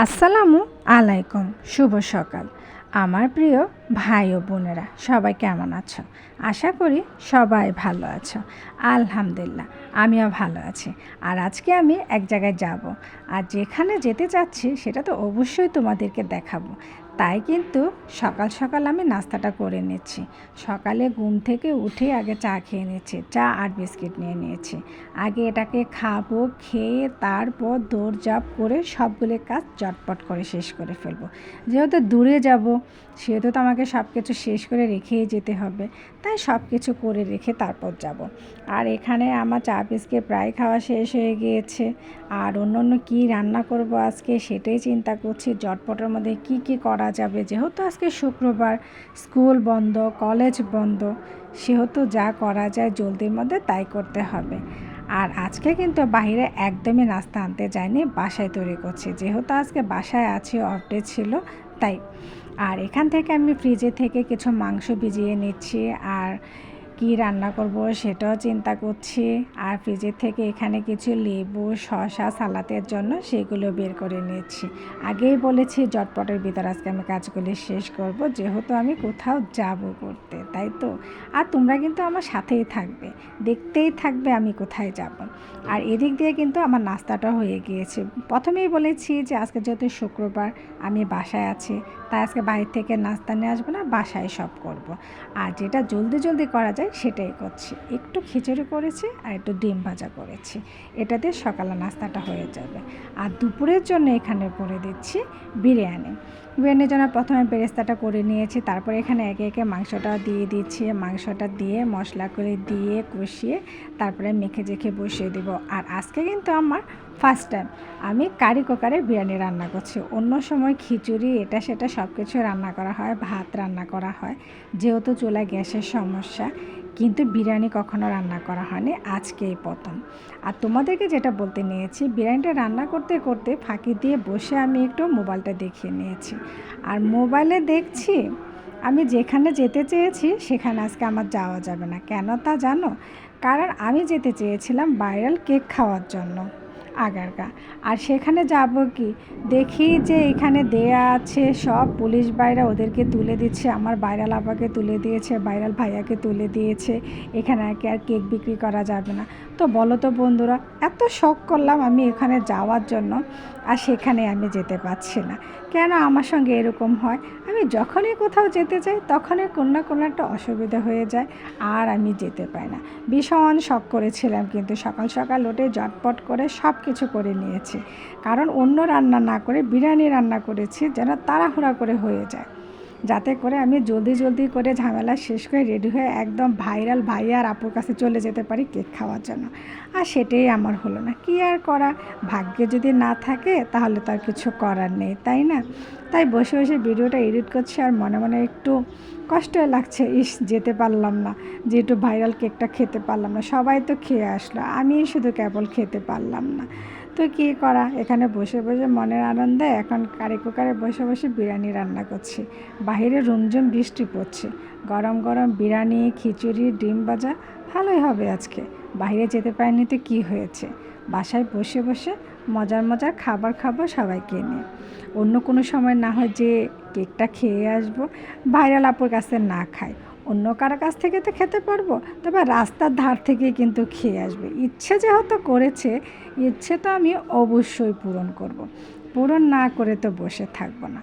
আসসালামু আলাইকুম, শুভ সকাল। আমার প্রিয় ভাই ও বোনেরা, সবাই কেমন আছো? আশা করি সবাই ভালো আছো। আলহামদুলিল্লাহ, আমিও ভালো আছি। আর আজকে আমি এক জায়গায় যাব। আর যেখানে যেতে চাচ্ছি, সেটা তো অবশ্যই তোমাদেরকে দেখাবো। তাই কিন্তু সকাল সকাল আমি নাস্তাটা করে নিচ্ছি। সকালে ঘুম থেকে উঠে আগে চা খেয়ে নিচ্ছি। চা আর বিস্কিট নিয়ে নিয়েছি। আগে এটাকে খাব, খেয়ে তারপর দৌড়জাপ করে সবগুলো কাজ চটপট করে শেষ করে ফেলব। যেহেতু দূরে যাব, সেহেতু তো আমাকে সব কিছু শেষ করে রেখেই যেতে হবে। তাই সব কিছু করে রেখে তারপর যাব। আর এখানে আমার চা বিস্কিট প্রায় খাওয়া শেষ হয়ে গিয়েছে। আর অন্য অন্য কী রান্না করব আজকে সেটাই চিন্তা করছি, জটপটের মধ্যে কি কি করা যাবে। যেহেতু আজকে শুক্রবার, স্কুল বন্ধ, কলেজ বন্ধ, সেহেতু যা করা যায় জলদির মধ্যে তাই করতে হবে। আর আজকে কিন্তু বাহিরে একদমই নাস্তা আনতে যায়নি বাসায় তৈরি করছি। যেহেতু আজকে বাসায় আছি অফডে ছিল, তাই। আর এখান থেকে আমি ফ্রিজে থেকে কিছু মাংস ভিজিয়ে নিচ্ছি। আর কি রান্না করব সেটাও চিন্তা করছি। আর ফ্রিজের থেকে এখানে কিছু লেবু, শসা সালাতের জন্য সেগুলো বের করে নিচ্ছি আগেই বলেছি জটপটের ভিতর আজকে আমি কাজগুলি শেষ করব, যেহেতু আমি কোথাও যাব করতে, তাই তো? আর তোমরা কিন্তু আমার সাথেই থাকবে, দেখতেই থাকবে আমি কোথায় যাব। আর এদিক দিয়ে কিন্তু আমার নাস্তাটা হয়ে গিয়েছে। প্রথমেই বলেছি যে আজকে যেহেতু শুক্রবার, আমি বাসায় আছি, তাই আজকে বাইরে থেকে নাস্তা নিয়ে আসব না, বাসায় সব করব। আর যেটা জলদি জলদি করা যায় সেটাই করছি। একটু খিচুড়ি করেছি আর একটু ডিম ভাজা করেছি। এটা দিয়ে সকালে নাস্তাটা হয়ে যাবে। আর দুপুরের জন্য এখানে করে দিচ্ছি বিরিয়ানি। বিরিয়ানির জন্য প্রথমে বেরেস্তাটা করে নিয়েছি, তারপরে এখানে একে একে মাংসটা দিয়ে দিচ্ছি। মাংসটা দিয়ে মশলা করে দিয়ে কষিয়ে তারপরে মেখে জেখে বসিয়ে দেব। আর আজকে কিন্তু আমার ফার্স্ট টাইম আমি কারি কুকারে বিরিয়ানি রান্না করছি। অন্য সময় খিচুড়ি, এটা সেটা সব কিছু রান্না করা হয়, ভাত রান্না করা হয়। যেহেতু চুলা গ্যাসের সমস্যা, কিন্তু বিরিয়ানি কখনো রান্না করা হয়নি। আজকে এই প্রথম। আর তোমাদেরকে যেটা বলতে নিয়েছি, বিরিয়ানিটা রান্না করতে করতে ফাঁকি দিয়ে বসে আমি একটু মোবাইলটা দেখিয়ে নিয়েছি। আর মোবাইলে দেখছি, আমি যেখানে যেতে চেয়েছি, সেখানে আজকে আমার যাওয়া যাবে না। কেন তা জানো? কারণ আমি যেতে চেয়েছিলাম ভাইরাল কেক খাওয়ার জন্য। আগারগা। আর সেখানে যাব কি? দেখি যে এখানে দেয়া আছে সব পুলিশ বাইরা ওদেরকে তুলে দিচ্ছে, আমার বাইরাল আপাকে তুলে দিয়েছে বাইরাল ভাইয়াকে তুলে দিয়েছে। এখানে আর কি আর কেক বিক্রি করা যাবে না। তো বলো তো বন্ধুরা, এত শখ করলাম আমি এখানে যাওয়ার জন্য আর সেখানে আমি যেতে পারছি না। কেন আমার সঙ্গে এরকম হয়? আমি যখনই কোথাও যেতে চাই, তখনই কোনো না কোনো একটা অসুবিধা হয়ে যায় আর আমি যেতে পাই না। ভীষণ শখ করেছিলাম কিন্তু সকাল সকাল উঠে জটপট করে সব কিছু করে নিয়েছি। কারণ অন্য রান্না না করে বিরিয়ানি রান্না করেছি যেন তাড়াহুড়া করে হয়ে যায়। যাতে করে আমি জলদি জলদি করে ঝামেলা শেষ করে রেডি হয়ে একদম ভাইরাল ভাই আর আপুর কাছে চলে যেতে পারি কেক খাওয়ার জন্য। আর সেটাই আমার হলো না। কি আর করা? ভাগ্যে যদি না থাকে তাহলে তো আর কিছু করার নেই, তাই না? তাই বসে বসে ভিডিওটা এডিট করছি আর মনে মনে একটু কষ্ট লাগছে। ইস, যেতে পারলাম না। যে একটু ভাইরাল কেকটা খেতে পারলাম না। সবাই তো খেয়ে আসলো। আমি শুধু কেবল খেতে পারলাম না। তো কী করা? এখানে বসে বসে মনের আনন্দে এখন কারি কুকারে বসে বসে বিরিয়ানি রান্না করছি। বাহিরে রুমঝুম বৃষ্টি পড়ছে। গরম গরম বিরিয়ানি, খিচুড়ি, ডিম ভাজা, ভালোই হবে আজকে। বাইরে যেতে পারিনি তো কী হয়েছে? বাসায় বসে বসে মজার মজার খাবার খাব সবাইকে নিয়ে। অন্য কোনো সময় না হয় যে কেকটা খেয়ে আসব, ভাইরাল আপুর কাছে না খাই। অন্য কারও কাছ থেকে তো খেতে পারব, তবে রাস্তার ধার থেকে কিন্তু খেয়ে আসবে। ইচ্ছে যেহেতু করেছে, ইচ্ছে তো আমি অবশ্যই পূরণ করব। পূরণ না করে তো বসে থাকব না।